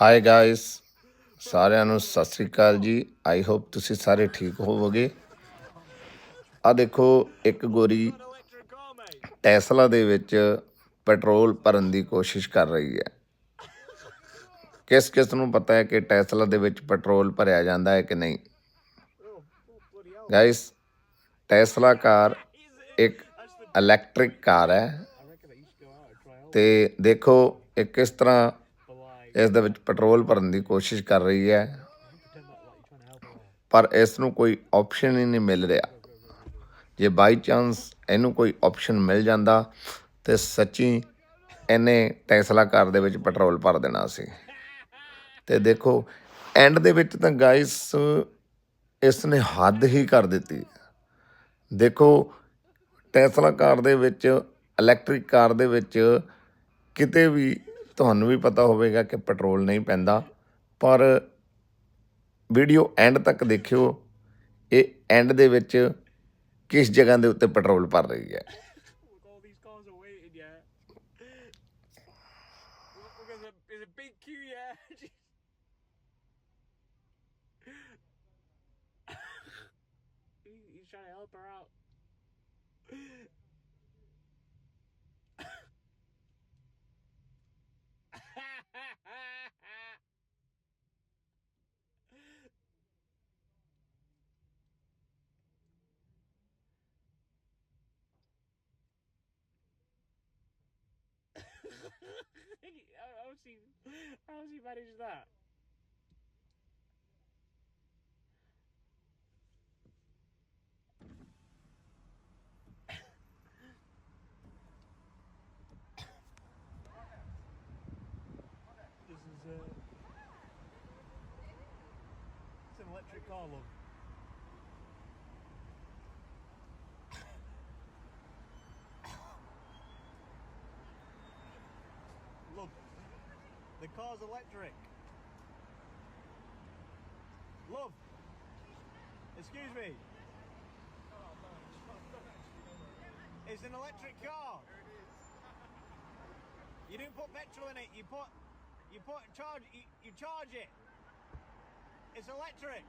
Hi guys ਸਾਰਿਆਂ ਨੂੰ ਸਤਿ ਸ੍ਰੀ ਅਕਾਲ ਜੀ। ਆਈ ਹੋਪ ਤੁਸੀਂ ਸਾਰੇ ਠੀਕ ਹੋਵੋਗੇ। ਆ ਦੇਖੋ, ਇੱਕ ਗੋਰੀ ਟੈਸਲਾ ਦੇ ਵਿੱਚ ਪੈਟਰੋਲ ਭਰਨ ਦੀ ਕੋਸ਼ਿਸ਼ ਕਰ ਰਹੀ ਹੈ। ਕਿਸ ਕਿਸ ਨੂੰ ਪਤਾ ਹੈ ਕਿ ਟੈਸਲਾ ਦੇ ਵਿੱਚ ਪੈਟਰੋਲ ਭਰਿਆ ਜਾਂਦਾ ਹੈ ਕਿ ਨਹੀਂ? ਗਾਇਸ ਟੈਸਲਾ ਕਾਰ ਇੱਕ ਇਲੈਕਟ੍ਰਿਕ ਕਾਰ ਹੈ। ਤੇ ਦੇਖੋ, ਇਹ ਕਿਸ ਤਰ੍ਹਾਂ ਇਸ ਦੇ ਵਿੱਚ ਪੈਟਰੋਲ ਭਰਨ ਦੀ ਕੋਸ਼ਿਸ਼ ਕਰ ਰਹੀ ਹੈ। ਪਰ ਇਸ ਨੂੰ ਕੋਈ ਆਪਸ਼ਨ ਹੀ ਨਹੀਂ ਮਿਲ ਰਿਹਾ। ਜੇ ਬਾਈ ਚਾਂਸ ਇਹਨੂੰ ਕੋਈ ਆਪਸ਼ਨ ਮਿਲ ਜਾਂਦਾ, ਤੇ ਸੱਚੀ ਇਹਨੇ ਟੈਸਲਾ ਕਾਰ ਦੇ ਵਿੱਚ ਪੈਟਰੋਲ ਭਰ ਦੇਣਾ ਸੀ। ਤੇ ਦੇਖੋ ਐਂਡ ਦੇ ਵਿੱਚ ਤਾਂ ਗਾਇਸ ਇਸ ਨੇ ਹੱਦ ਹੀ ਕਰ ਦਿੱਤੀ। ਦੇਖੋ ਟੈਸਲਾ ਕਾਰ ਦੇ ਵਿੱਚ ਇਲੈਕਟ੍ਰਿਕ ਕਾਰ ਦੇ ਵਿੱਚ ਕਿਤੇ ਵੀ ਤੁਹਾਨੂੰ ਵੀ ਪਤਾ ਹੋਵੇਗਾ ਕਿ ਪੈਟਰੋਲ ਨਹੀਂ ਪੈਂਦਾ ਪਰ ਵੀਡੀਓ ਐਂਡ ਤੱਕ ਦੇਖਿਓ ਇਹ ਐਂਡ ਦੇ ਵਿੱਚ ਕਿਸ ਜਗ੍ਹਾ ਦੇ ਉੱਤੇ ਪੈਟਰੋਲ ਭਰ ਰਹੀ ਹੈ trying to help her out. How, how's he, how's he managed that? This is a. It's an electric car, love. The car's electric. Love, excuse me. It's an electric car. You didn't put petrol in it. You put, you put charge. You, you charge it. It's electric.